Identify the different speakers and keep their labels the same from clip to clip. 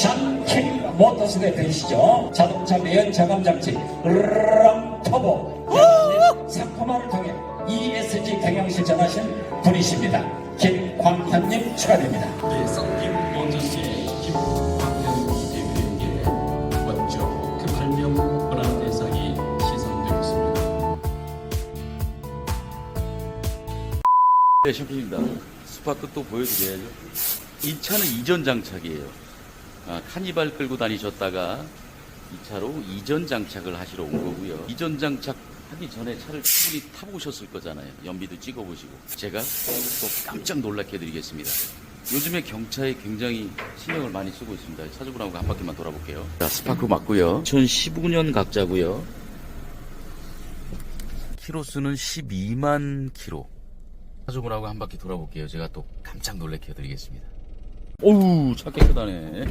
Speaker 1: 샨케이 모터스에 되시죠. 자동차 매연 저감 장치 르랑 터보 상품화를 통해 ESG 경영 실천하신 분이십니다. 김광현님 축하드립니다.
Speaker 2: 네, 썬김 먼저스의 김광현 대표에게 먼저 그 발명 권한 대상이 시상되고 있습니다.
Speaker 3: 네, 셰프입니다. 스파크 또 보여드려야죠. 이 차는 이전 장착이에요. 아, 카니발 끌고 다니셨다가 이 차로 이전 장착을 하시러 온 거고요. 이전 장착 하기 전에 차를 충분히 타보셨을 거잖아요. 연비도 찍어보시고. 제가 또 깜짝 놀랍게 해드리겠습니다. 요즘에 경차에 굉장히 신경을 많이 쓰고 있습니다. 차주분하고 한 바퀴만 돌아볼게요. 자, 스파크 맞고요. 2015년 각자고요. 키로수는 12만 키로. 차주분하고 한 바퀴 돌아볼게요. 제가 또 깜짝 놀래켜 드리겠습니다. 오우, 차 깨끗하네.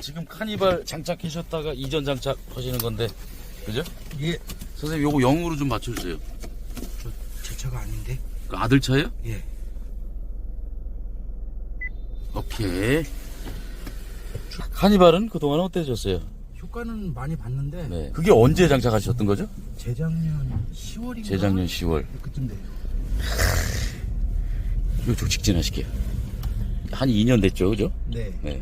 Speaker 3: 지금 카니발 장착하셨다가 이전 장착 하시는 건데, 그죠?
Speaker 4: 예,
Speaker 3: 선생님, 요거 영으로 좀 맞춰주세요.
Speaker 4: 저, 제 차가 아닌데?
Speaker 3: 그 아들 차예요?
Speaker 4: 예.
Speaker 3: 오케이. 카니발은 그동안 어떠셨어요?
Speaker 4: 효과는 많이 봤는데,
Speaker 3: 네. 그게 언제 장착하셨던 거죠?
Speaker 4: 재작년 10월인가?
Speaker 3: 재작년 10월.
Speaker 4: 그쯤 돼요.
Speaker 3: 요쪽 직진하실게요. 한 2년 됐죠, 그죠?
Speaker 4: 네.
Speaker 3: 네.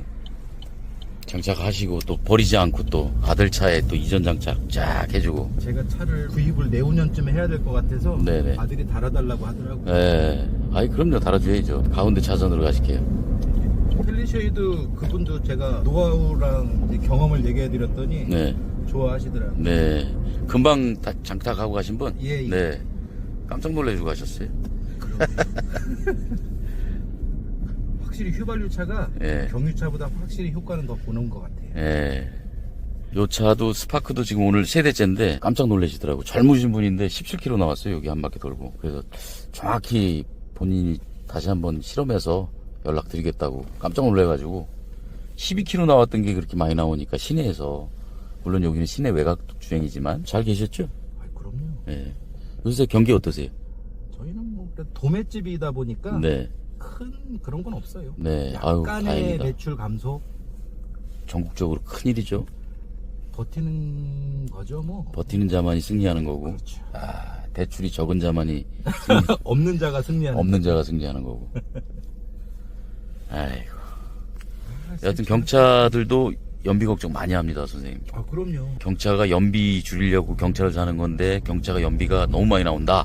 Speaker 3: 장착하시고 또 버리지 않고 또 아들 차에 또 이전 장착 쫙 해주고.
Speaker 4: 제가 차를 구입을 내후년쯤에 해야 될 것 같아서
Speaker 3: 네네.
Speaker 4: 아들이 달아달라고 하더라고요.
Speaker 3: 예. 아이, 그럼요. 달아줘야죠. 가운데 차선으로 가실게요.
Speaker 4: 헬리쉐이드 그분도 제가 노하우랑 이제 경험을 얘기해 드렸더니
Speaker 3: 네.
Speaker 4: 좋아하시더라고요.
Speaker 3: 네. 금방 다 장착하고 가신 분?
Speaker 4: 예, 예.
Speaker 3: 네. 깜짝 놀래주고 가셨어요.
Speaker 4: 확실히 휘발유 차가
Speaker 3: 예.
Speaker 4: 경유차보다 확실히 효과는 더 보는 것 같아요.
Speaker 3: 예. 요 차도 스파크도 지금 오늘 세 대째인데 깜짝 놀라시더라고. 젊으신 분인데 17km 나왔어요. 여기 한 바퀴 돌고. 그래서 정확히 본인이 다시 한번 실험해서 연락드리겠다고 깜짝 놀래가지고 12km 나왔던 게 그렇게 많이 나오니까 시내에서 물론 여기는 시내 외곽 주행이지만 잘 계셨죠?
Speaker 4: 아, 그럼요.
Speaker 3: 예. 요새 경기 어떠세요?
Speaker 4: 저희는 뭐 도매집이다 보니까
Speaker 3: 네.
Speaker 4: 큰 그런 건 없어요.
Speaker 3: 네. 아유,
Speaker 4: 약간의
Speaker 3: 다행이다.
Speaker 4: 매출 감소
Speaker 3: 전국적으로 큰 일이죠.
Speaker 4: 버티는 거죠 뭐.
Speaker 3: 버티는 자만이 승리하는 거고.
Speaker 4: 그렇죠.
Speaker 3: 아, 대출이 적은 자만이
Speaker 4: 없는 자가 승리하는.
Speaker 3: 없는 자가 승리하는 거고. 아이고.
Speaker 4: 아,
Speaker 3: 여하튼 경차들도 연비 걱정 많이 합니다, 선생님.
Speaker 4: 아 그럼요.
Speaker 3: 경차가 연비 줄이려고 경차를 사는 건데 경차가 연비가 너무 많이 나온다.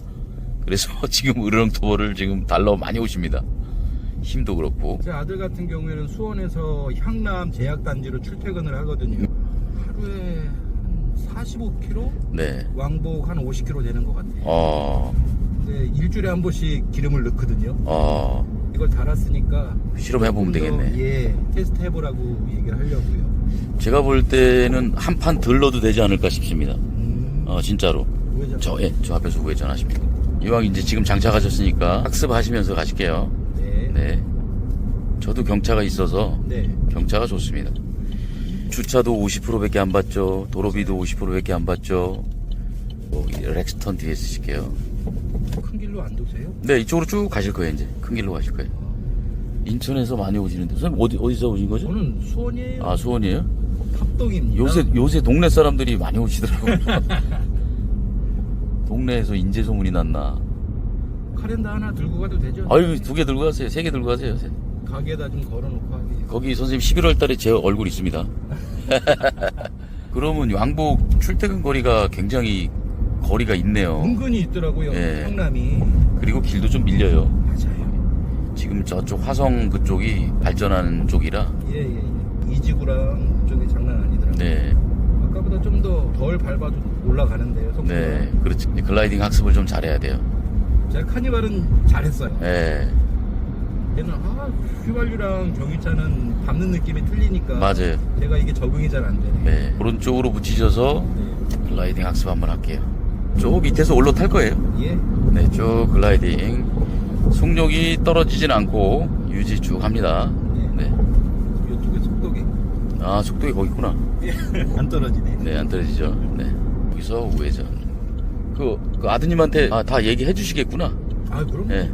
Speaker 3: 그래서 지금 으르렁토벌을 지금 달러 많이 오십니다. 힘도 그렇고.
Speaker 4: 제 아들 같은 경우에는 수원에서 향남 제약단지로 출퇴근을 하거든요. 하루에 한 45km
Speaker 3: 네.
Speaker 4: 왕복 한 50km 되는 것 같아요.
Speaker 3: 어,
Speaker 4: 근데 일주일에 한 번씩 기름을 넣거든요.
Speaker 3: 어,
Speaker 4: 이걸 달았으니까
Speaker 3: 실험해보면 되겠네.
Speaker 4: 예, 테스트 해보라고 얘기를 하려고요.
Speaker 3: 제가 볼 때는 한 판 덜 넣어도 되지 않을까 싶습니다.
Speaker 4: 음,
Speaker 3: 어, 진짜로.
Speaker 4: 우회전.
Speaker 3: 저, 예, 저 앞에서 우회 전하십니다. 이왕 이제 지금 장착하셨으니까 학습하시면서 가실게요.
Speaker 4: 네.
Speaker 3: 네. 저도 경차가 있어서
Speaker 4: 네.
Speaker 3: 경차가 좋습니다. 주차도 50%밖에 안 받죠. 도로비도 50%밖에 안 받죠. 뭐, 이 렉스턴 뒤에 쓰실게요.
Speaker 4: 큰 길로 안 도세요?
Speaker 3: 네, 이쪽으로 쭉 가실 거예요, 이제. 큰 길로 가실 거예요. 인천에서 많이 오시는데. 선생님, 어디, 어디서 오신 거죠?
Speaker 4: 저는 수원이에요.
Speaker 3: 아, 수원이에요?
Speaker 4: 탑동입니다.
Speaker 3: 요새, 요새 동네 사람들이 많이 오시더라고요. 동네에서 인재 소문이 났나.
Speaker 4: 카렌다 하나 들고 가도 되죠?
Speaker 3: 아유, 두 개 들고 가세요. 세 개 들고 가세요.
Speaker 4: 가게에다 좀 걸어놓고 하기.
Speaker 3: 거기 선생님 11월 달에 제 얼굴 있습니다. 그러면 왕복 출퇴근 거리가 굉장히 거리가 있네요.
Speaker 4: 은근히 있더라고요.
Speaker 3: 예.
Speaker 4: 향남이.
Speaker 3: 그리고 길도 좀 밀려요.
Speaker 4: 맞아요.
Speaker 3: 지금 저쪽 화성 그쪽이 발전하는 쪽이라.
Speaker 4: 예, 예, 예. 이 지구랑 그쪽이 장난 아니더라고요.
Speaker 3: 네.
Speaker 4: 아까보다 좀 더 덜 밟아도 올라가는데요, 속도가.
Speaker 3: 네. 그렇지. 글라이딩 학습을 좀 잘해야 돼요.
Speaker 4: 제가 카니발은 잘했어요.
Speaker 3: 네.
Speaker 4: 얘는 아, 휘발유랑 경유차는 밟는 느낌이 틀리니까.
Speaker 3: 맞아요.
Speaker 4: 제가 이게 적응이 잘 안 되네.
Speaker 3: 네. 오른쪽으로 붙이셔서
Speaker 4: 네.
Speaker 3: 글라이딩 학습 한번 할게요. 저 밑에서 올라 탈 거예요.
Speaker 4: 예.
Speaker 3: 네. 쭉 글라이딩. 속력이 떨어지진 않고 유지 쭉 합니다. 네.
Speaker 4: 이쪽에 속도계.
Speaker 3: 아, 속도가 거기 있구나.
Speaker 4: 안 떨어지네.
Speaker 3: 네, 안 떨어지죠. 네. 여기서 우회전. 그, 그 아드님한테 아, 다 얘기해 주시겠구나.
Speaker 4: 아, 그럼.
Speaker 3: 네.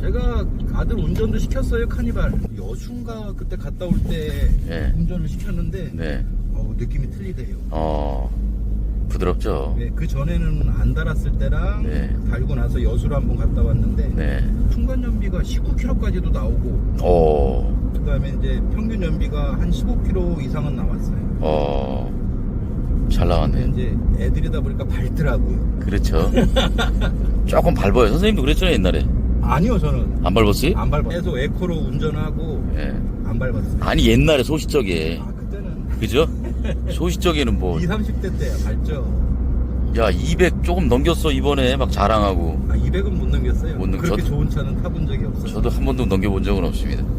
Speaker 4: 제가 아들 운전도 시켰어요, 카니발. 여순가 그때 갔다 올 때
Speaker 3: 예.
Speaker 4: 운전을 시켰는데
Speaker 3: 네.
Speaker 4: 어우, 느낌이 틀리대요.
Speaker 3: 어, 부드럽죠?
Speaker 4: 네, 그 전에는 안 달았을 때랑
Speaker 3: 네.
Speaker 4: 달고 나서 여수를 한번 갔다 왔는데
Speaker 3: 네.
Speaker 4: trung 연비가 19km까지도 나오고
Speaker 3: 어,
Speaker 4: 그다음에 이제 평균 연비가 한 15km 이상은 나왔어요.
Speaker 3: 어, 잘 나왔네요.
Speaker 4: 이제 애들이다 보니까 밝더라고요.
Speaker 3: 그렇죠. 조금 밟아요. 선생님도 그랬죠, 옛날에.
Speaker 4: 아니요, 저는
Speaker 3: 안 밟았어요?
Speaker 4: 안 밟았어요. 계속 에코로 운전하고
Speaker 3: 예.
Speaker 4: 안 밟았어요.
Speaker 3: 아니, 옛날에 소시적에.
Speaker 4: 아, 그때는
Speaker 3: 그죠? 소시적에는 뭐,
Speaker 4: 2, 30대 때야 밟죠.
Speaker 3: 야, 200 조금 넘겼어, 이번에. 막 자랑하고.
Speaker 4: 아, 200은 못 넘겼어요.
Speaker 3: 못 넘-
Speaker 4: 그렇게
Speaker 3: 저도-
Speaker 4: 좋은 차는 타본 적이 없어요.
Speaker 3: 저도 한 번도 넘겨본 적은 없습니다.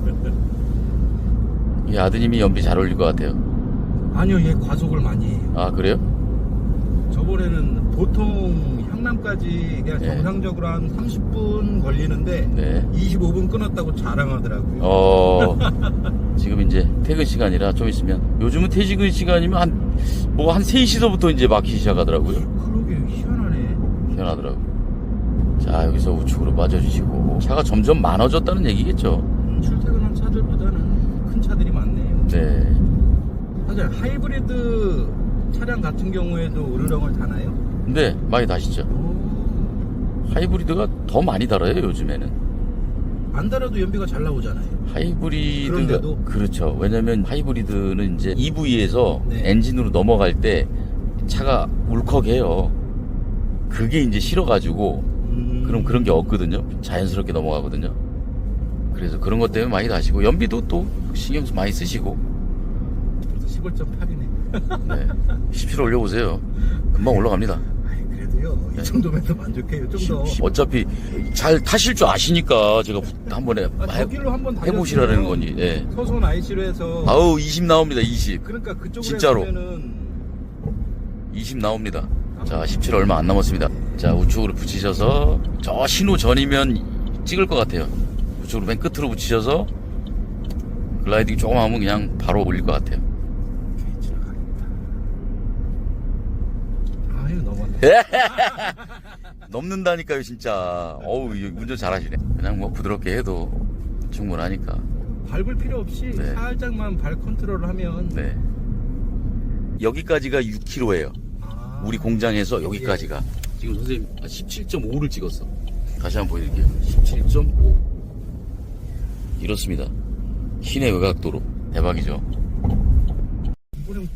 Speaker 3: 이 아드님이 연비 잘 어울릴 것 같아요.
Speaker 4: 아니요, 얘 과속을 많이 해요.
Speaker 3: 아, 그래요?
Speaker 4: 저번에는 보통 향남까지 그냥
Speaker 3: 네.
Speaker 4: 정상적으로 한 30분 걸리는데
Speaker 3: 네.
Speaker 4: 25분 끊었다고 자랑하더라고요.
Speaker 3: 어, 지금 이제 퇴근 시간이라 좀 있으면. 요즘은 퇴근 시간이면 한, 뭐 한 3시서부터 이제 막히기 시작하더라고요.
Speaker 4: 그러게 희한하네.
Speaker 3: 희한하더라고요. 자, 여기서 우측으로 빠져주시고. 차가 점점 많아졌다는 얘기겠죠.
Speaker 4: 음, 출퇴근한 차들보다는 큰 차들이 많네요.
Speaker 3: 네.
Speaker 4: 사실 하이브리드 차량 같은 경우에도 으르렁을 다나요?
Speaker 3: 근데 많이 다시죠.
Speaker 4: 오,
Speaker 3: 하이브리드가 더 많이 달아요, 요즘에는.
Speaker 4: 안 달아도 연비가 잘 나오잖아요.
Speaker 3: 하이브리드가
Speaker 4: 그런데도?
Speaker 3: 그렇죠. 왜냐면 하이브리드는 이제 EV에서
Speaker 4: 네.
Speaker 3: 엔진으로 넘어갈 때 차가 울컥해요. 그게 이제 싫어가지고
Speaker 4: 음,
Speaker 3: 그럼 그런 게 없거든요. 자연스럽게 넘어가거든요. 그래서 그런 것 때문에 많이 다시고 연비도 또 신경 많이 쓰시고
Speaker 4: 15.8이네.
Speaker 3: 네. 17 올려보세요. 금방 올라갑니다.
Speaker 4: 아이, 그래도요.
Speaker 3: 네.
Speaker 4: 이 정도면 더 만족해요. 좀 더.
Speaker 3: 어차피 잘 타실 줄 아시니까 제가 한 번에
Speaker 4: 아, 저 길로 한번
Speaker 3: 해보시라는
Speaker 4: 다녔으면
Speaker 3: 거니. 예.
Speaker 4: 서손 IC로 해서
Speaker 3: 아우 20 나옵니다. 20.
Speaker 4: 그러니까 그쪽으로
Speaker 3: 진짜로.
Speaker 4: 했으면은
Speaker 3: 20 나옵니다. 자, 17 얼마 안 남았습니다. 자, 우측으로 붙이셔서 저 신호 전이면 찍을 것 같아요. 우측으로 맨 끝으로 붙이셔서 글라이딩 조금 하면 그냥 바로 올릴 것 같아요.
Speaker 4: 지나가겠다. 아유 넘었네.
Speaker 3: 넘는다니까요, 진짜. 어우, 이거 운전 잘하시네. 그냥 뭐 부드럽게 해도 충분하니까.
Speaker 4: 밟을 필요 없이
Speaker 3: 네.
Speaker 4: 살짝만 발 컨트롤을 하면
Speaker 3: 네. 여기까지가 6km예요.
Speaker 4: 아,
Speaker 3: 우리 공장에서 여기까지가. 지금 선생님 17.5를 찍었어. 다시 한번 보여드릴게요. 17.5. 이렇습니다. 시내 외곽도로. 대박이죠.
Speaker 4: 이번에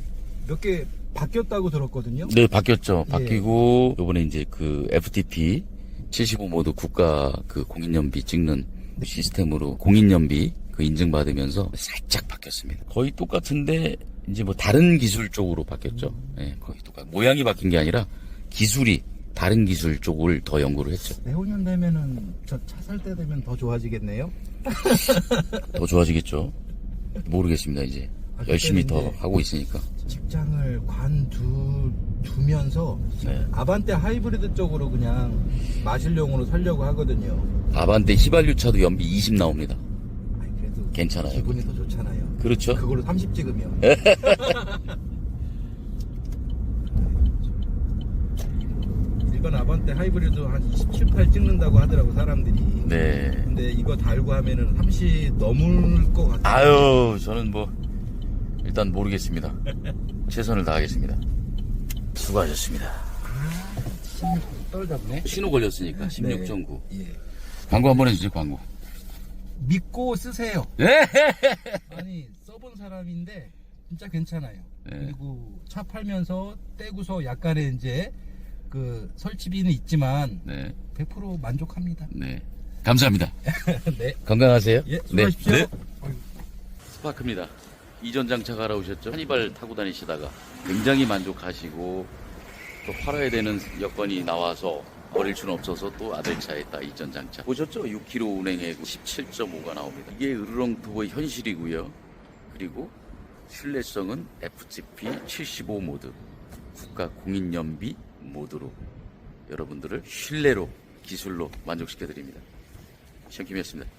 Speaker 4: 몇개 바뀌었다고 들었거든요.
Speaker 3: 네, 바뀌었죠.
Speaker 4: 예.
Speaker 3: 바뀌고, 요번에 이제 그 FTP 75 모드 국가 그 공인연비 찍는 시스템으로 공인연비 그 인증받으면서 살짝 바뀌었습니다. 거의 똑같은데, 이제 뭐 다른 기술 쪽으로 바뀌었죠. 예, 거의 똑같 모양이 바뀐 게 아니라 기술이 다른 기술 쪽을 더 연구를 했죠.
Speaker 4: 내후년 되면은 저 차 살 때 되면 더 좋아지겠네요.
Speaker 3: 더 좋아지겠죠. 모르겠습니다, 이제.
Speaker 4: 아,
Speaker 3: 열심히 더 하고 있으니까.
Speaker 4: 직장을 관두 두면서
Speaker 3: 네.
Speaker 4: 아반떼 하이브리드 쪽으로 그냥 마실용으로 살려고 하거든요.
Speaker 3: 아반떼 휘발유 차도 연비 20 나옵니다.
Speaker 4: 아이, 그래도
Speaker 3: 괜찮아요.
Speaker 4: 기분이 더 좋잖아요.
Speaker 3: 그렇죠.
Speaker 4: 그걸로 30 찍으면. 일반 아반떼 하이브리드 한 27, 8 찍는다고 하더라고 사람들이.
Speaker 3: 네.
Speaker 4: 근데 이거 달고 하면은 30 넘을 것 같아.
Speaker 3: 아유, 저는 뭐, 일단 모르겠습니다. 최선을 다하겠습니다. 수고하셨습니다.
Speaker 4: 떨잡네.
Speaker 3: 신호 걸렸으니까, 16.9.
Speaker 4: 예.
Speaker 3: 광고 한번 해주세요, 광고.
Speaker 4: 믿고 쓰세요.
Speaker 3: 네.
Speaker 4: 아니 써본 사람인데 진짜 괜찮아요.
Speaker 3: 네.
Speaker 4: 그리고 차 팔면서 떼고서 약간의 이제 그 설치비는 있지만
Speaker 3: 네.
Speaker 4: 100% 만족합니다.
Speaker 3: 네. 감사합니다.
Speaker 4: 네.
Speaker 3: 건강하세요.
Speaker 4: 예, 수고하십시오.
Speaker 3: 네. 스파크입니다. 이전 장착 알아오셨죠? 한니발 타고 다니시다가 굉장히 만족하시고 또 팔아야 되는 여건이 나와서 버릴 수는 없어서 또 아들 차에 딱 이전 장착. 보셨죠? 6km 운행해고 17.5가 나옵니다. 이게 으르렁 투보의 현실이고요. 그리고 신뢰성은 FTP 75 모드 국가 공인연비 모드로 여러분들을 신뢰로 기술로 만족시켜 드립니다. 시험킴이었습니다.